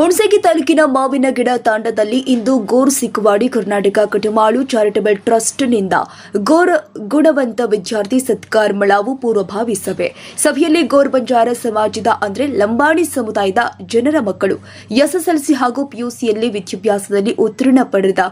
ಹುಣಸಗಿ ತಾಲೂಕಿನ ಮಾವಿನ ಗಿಡ ತಾಂಡದಲ್ಲಿ ಇಂದು ಗೋರ್ ಸಿಕ್ಕುವಾಡಿ ಕರ್ನಾಟಕ ಕಟಮಾಳು ಚಾರಿಟಬಲ್ ಟ್ರಸ್ಟ್ನಿಂದ ಗೋರ್ ಗುಣವಂತ ವಿದ್ಯಾರ್ಥಿ ಸತ್ಕಾರ್ ಮಳಾವು ಪೂರ್ವಭಾವಿ ಸಭೆ. ಸಭೆಯಲ್ಲಿ ಗೋರ್ ಬಂಜಾರ ಸಮಾಜದ ಅಂದ್ರೆ ಲಂಬಾಣಿ ಸಮುದಾಯದ ಜನರ ಮಕ್ಕಳು, ಎಸ್ಎಸ್ಎಲ್ಸಿ ಹಾಗೂ ಪಿಯುಸಿಯಲ್ಲಿ ವಿದ್ಯಾಭ್ಯಾಸದಲ್ಲಿ ಉತ್ತೀರ್ಣ ಪಡೆದ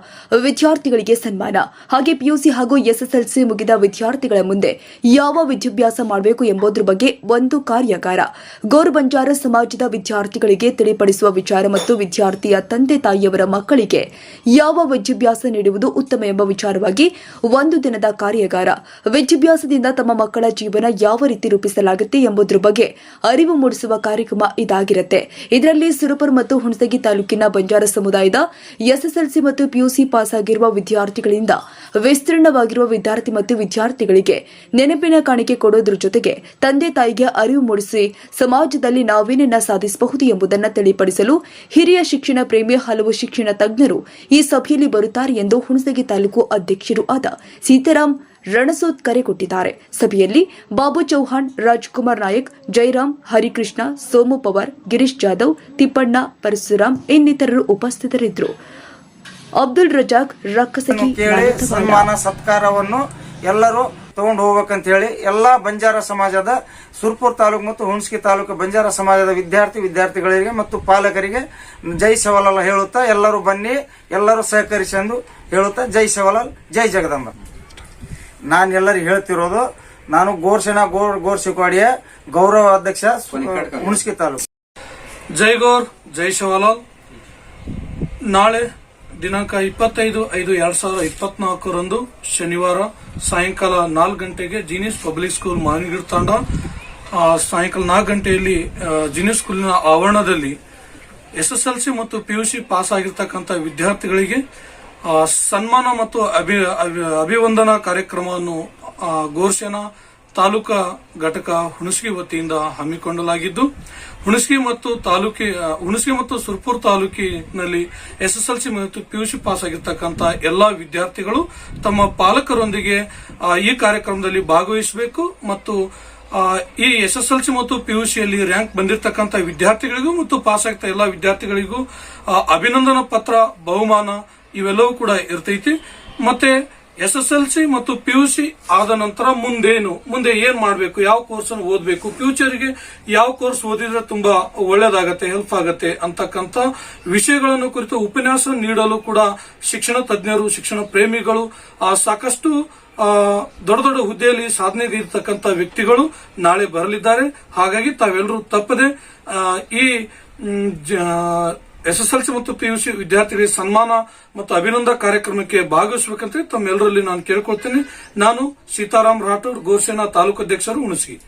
ವಿದ್ಯಾರ್ಥಿಗಳಿಗೆ ಸನ್ಮಾನ. ಹಾಗೆ ಪಿಯುಸಿ ಹಾಗೂ ಎಸ್ಎಸ್ಎಲ್ಸಿ ಮುಗಿದ ವಿದ್ಯಾರ್ಥಿಗಳ ಮುಂದೆ ಯಾವ ವಿದ್ಯಾಭ್ಯಾಸ ಮಾಡಬೇಕು ಎಂಬುದರ ಬಗ್ಗೆ ಒಂದು ಕಾರ್ಯಾಗಾರ. ಗೋರ್ ಬಂಜಾರ ಸಮಾಜದ ವಿದ್ಯಾರ್ಥಿಗಳಿಗೆ ತಿಳಿಪಡಿಸುವ ವಿಚಾರ ಮತ್ತು ವಿದ್ಯಾರ್ಥಿಯ ತಂದೆ ತಾಯಿಯವರ ಮಕ್ಕಳಿಗೆ ಯಾವ ವಿದ್ಯಾಭ್ಯಾಸ ನೀಡುವುದು ಉತ್ತಮ ಎಂಬ ವಿಚಾರವಾಗಿ ಒಂದು ದಿನದ ಕಾರ್ಯಾಗಾರ ವಿದ್ಯಾಭ್ಯಾಸದಿಂದ ತಮ್ಮ ಮಕ್ಕಳ ಜೀವನ ಯಾವ ರೀತಿ ರೂಪಿಸಲಾಗುತ್ತೆ ಎಂಬುದರ ಬಗ್ಗೆ ಅರಿವು ಮೂಡಿಸುವ ಕಾರ್ಯಕ್ರಮ ಇದಾಗಿರುತ್ತೆ. ಇದರಲ್ಲಿ ಸುರಪುರ ಮತ್ತು ಹುಣಸಗಿ ತಾಲೂಕಿನ ಬಂಜಾರ ಸಮುದಾಯದ ಎಸ್ಎಸ್ಎಲ್ಸಿ ಮತ್ತು ಪಿಯುಸಿ ಪಾಸ್ ಆಗಿರುವ ವಿದ್ಯಾರ್ಥಿಗಳಿಂದ ವಿಸ್ತೀರ್ಣವಾಗಿರುವ ವಿದ್ಯಾರ್ಥಿ ಮತ್ತು ವಿದ್ಯಾರ್ಥಿಗಳಿಗೆ ನೆನಪಿನ ಕಾಣಿಕೆ ಕೊಡೋದ್ರ ಜೊತೆಗೆ ತಂದೆ ತಾಯಿಗೆ ಅರಿವು ಮೂಡಿಸಿ ಸಮಾಜದಲ್ಲಿ ನಾವೇನೆನ್ನ ಸಾಧಿಸಬಹುದು ಎಂಬುದನ್ನು ತಿಳಿಪಡಿಸಲು ಹಿರಿಯ ಶಿಕ್ಷಣ ಪ್ರೇಮಿ ಹಲವು ಶಿಕ್ಷಣ ತಜ್ಞರು ಈ ಸಭೆಯಲ್ಲಿ ಬರುತ್ತಾರೆ ಎಂದು ಹುಣಸಗಿ ತಾಲೂಕು ಅಧ್ಯಕ್ಷರು ಆದ ಸೀತಾರಾಮ್ ರಣಸೋತ್ ಕರೆ ಕೊಟ್ಟಿದ್ದಾರೆ ಸಭೆಯಲ್ಲಿ ಬಾಬು ಚೌಹಾಣ್ ರಾಜ್ಕುಮಾರ್ ನಾಯಕ್ ಜೈರಾಮ್ ಹರಿಕೃಷ್ಣ ಸೋಮು ಪವಾರ್ ಗಿರೀಶ್ ಜಾಧವ್ ತಿಪ್ಪಣ್ಣ ಪರಶುರಾಮ್ ಇನ್ನಿತರರು ಉಪಸ್ಥಿತರಿದ್ದರು ಅಬ್ದುಲ್ ರಜಾಕ್ ರಕ್ಕಸಗಿ. ಸನ್ಮಾನ ಸತ್ಕಾರವನ್ನು ಎಲ್ಲರೂ ತಗೊಂಡು ಹೋಗ್ಬೇಕಂತ ಹೇಳಿ ಎಲ್ಲಾ ಬಂಜಾರ ಸಮಾಜದ ಸುರ್ಪುರ್ ತಾಲೂಕು ಮತ್ತು ಹುಣಸ್ಕಿ ತಾಲೂಕು ಬಂಜಾರ ಸಮಾಜದ ವಿದ್ಯಾರ್ಥಿ ವಿದ್ಯಾರ್ಥಿಗಳಿಗೆ ಮತ್ತು ಪಾಲಕರಿಗೆ ಜೈ ಸವಲಾಲ್ ಹೇಳುತ್ತಾ ಎಲ್ಲರೂ ಬನ್ನಿ, ಎಲ್ಲರೂ ಸಹಕರಿಸಿ ಎಂದು ಹೇಳುತ್ತಾ ಜೈ ಸವಾಲಲ್ ಜೈ ಜಗದಂಬ. ನಾನು ಎಲ್ಲರಿಗೆ ಹೇಳ್ತಿರೋದು, ನಾನು ಗೋರ್ಸೇನಾ ಗೋರ್ ಗೋರ್ಸಿಕ್ವಾಡಿಯ ಗೌರವ ಅಧ್ಯಕ್ಷ ಹುಣಸ್ಕಿ ತಾಲೂಕು. ಜೈ ಗೌರ್, ಜೈ ಶಿವಲಾಲ್. ನಾಳೆ ದಿನಾಂಕ ಇಪ್ಪತ್ತೈದು ಐದು ಎರಡ್ ಸಾವಿರದ ಇಪ್ಪತ್ನಾಲ್ಕರಂದು ಶನಿವಾರ ಸಾಯಂಕಾಲ ನಾಲ್ಕು ಗಂಟೆಗೆ genius public school Managir Tanda ಸಾಯಂಕಾಲ ನಾಲ್ಕು ಗಂಟೆಯಲ್ಲಿ ಜೀನಿಯಸ್ ಸ್ಕೂಲಿನ ಆವರಣದಲ್ಲಿ ಎಸ್ಎಸ್ಎಲ್ಸಿ ಮತ್ತು ಪಿಯುಸಿ ಪಾಸ್ ಆಗಿರ್ತಕ್ಕಂಥ ವಿದ್ಯಾರ್ಥಿಗಳಿಗೆ ಸನ್ಮಾನ ಮತ್ತು ಅಭಿ, ಅಭಿ- ಅಭಿವಂದನಾ ಕಾರ್ಯಕ್ರಮವನ್ನು ಗೋರ್ಸೇನಾ ತಾಲೂಕಾ ಘಟಕ ಹುಣಸಗಿ ವತಿಯಿಂದ ಹಮ್ಮಿಕೊಳ್ಳಲಾಗಿದ್ದು, ಹುಣಸಗಿ ಮತ್ತು ತಾಲೂಕಿ ಹುಣಸಗಿ ಮತ್ತು ಸುರ್ಪುರ್ ತಾಲೂಕಿನಲ್ಲಿ ಎಸ್ಎಸ್ಎಲ್ಸಿ ಮತ್ತು ಪಿಯುಸಿ ಪಾಸ್ ಆಗಿರ್ತಕ್ಕಂಥ ಎಲ್ಲಾ ವಿದ್ಯಾರ್ಥಿಗಳು ತಮ್ಮ ಪಾಲಕರೊಂದಿಗೆ ಈ ಕಾರ್ಯಕ್ರಮದಲ್ಲಿ ಭಾಗವಹಿಸಬೇಕು ಮತ್ತು ಈ ಎಸ್ಎಸ್ಎಲ್ಸಿ ಮತ್ತು ಪಿಯುಸಿಯಲ್ಲಿ ರ್ಯಾಂಕ್ ಬಂದಿರತಕ್ಕಂಥ ವಿದ್ಯಾರ್ಥಿಗಳಿಗೂ ಮತ್ತು ಪಾಸ್ ಆಗ್ತಾ ಎಲ್ಲ ವಿದ್ಯಾರ್ಥಿಗಳಿಗೂ ಅಭಿನಂದನಾ ಪತ್ರ, ಬಹುಮಾನ ಇವೆಲ್ಲವೂ ಕೂಡ ಇರ್ತೈತಿ. ಮತ್ತೆ ಎಸ್ಎಸ್ಎಲ್ಸಿ ಮತ್ತು ಪಿಯುಸಿ ಆದ ನಂತರ ಮುಂದೇನು, ಮುಂದೆ ಏನ್ ಮಾಡಬೇಕು, ಯಾವ ಕೋರ್ಸ್ ಅನ್ನು ಓದಬೇಕು ಫ್ಯೂಚರ್ಗೆ ಯಾವ ಕೋರ್ಸ್ ಓದಿದ್ರೆ ತುಂಬಾ ಒಳ್ಳೇದಾಗತ್ತೆ ಹೆಲ್ಪ್ ಆಗತ್ತೆ ಅಂತಕ್ಕಂಥ ವಿಷಯಗಳನ್ನು ಕುರಿತು ಉಪನ್ಯಾಸ ನೀಡಲು ಕೂಡ ಶಿಕ್ಷಣ ತಜ್ಞರು, ಶಿಕ್ಷಣ ಪ್ರೇಮಿಗಳು ಸಾಕಷ್ಟು ದೊಡ್ಡ ದೊಡ್ಡ ಹುದ್ದೆಯಲ್ಲಿ ಸಾಧನೆಗೆ ವ್ಯಕ್ತಿಗಳು ನಾಳೆ ಬರಲಿದ್ದಾರೆ. ಹಾಗಾಗಿ ತಾವೆಲ್ಲರೂ ತಪ್ಪದೆ ಈ ಎಸ್ಎಸ್ಎಲ್ಸಿ ಮತ್ತು ಪಿಯುಸಿ ವಿದ್ಯಾರ್ಥಿಗಳಿಗೆ ಸನ್ಮಾನ ಮತ್ತು ಅಭಿನಂದನಾ ಕಾರ್ಯಕ್ರಮಕ್ಕೆ ಭಾಗವಹಿಸಬೇಕಂತ ತಮ್ಮೆಲ್ಲರಲ್ಲಿ ನಾನು ಕೇಳ್ಕೊಳ್ತೇನೆ. ನಾನು ಸೀತಾರಾಮ್ ರಾಠೋಡ್, ಗೋರ್ಸೇನಾ ತಾಲೂಕು ಅಧ್ಯಕ್ಷರು ಹುಣಸಗಿ.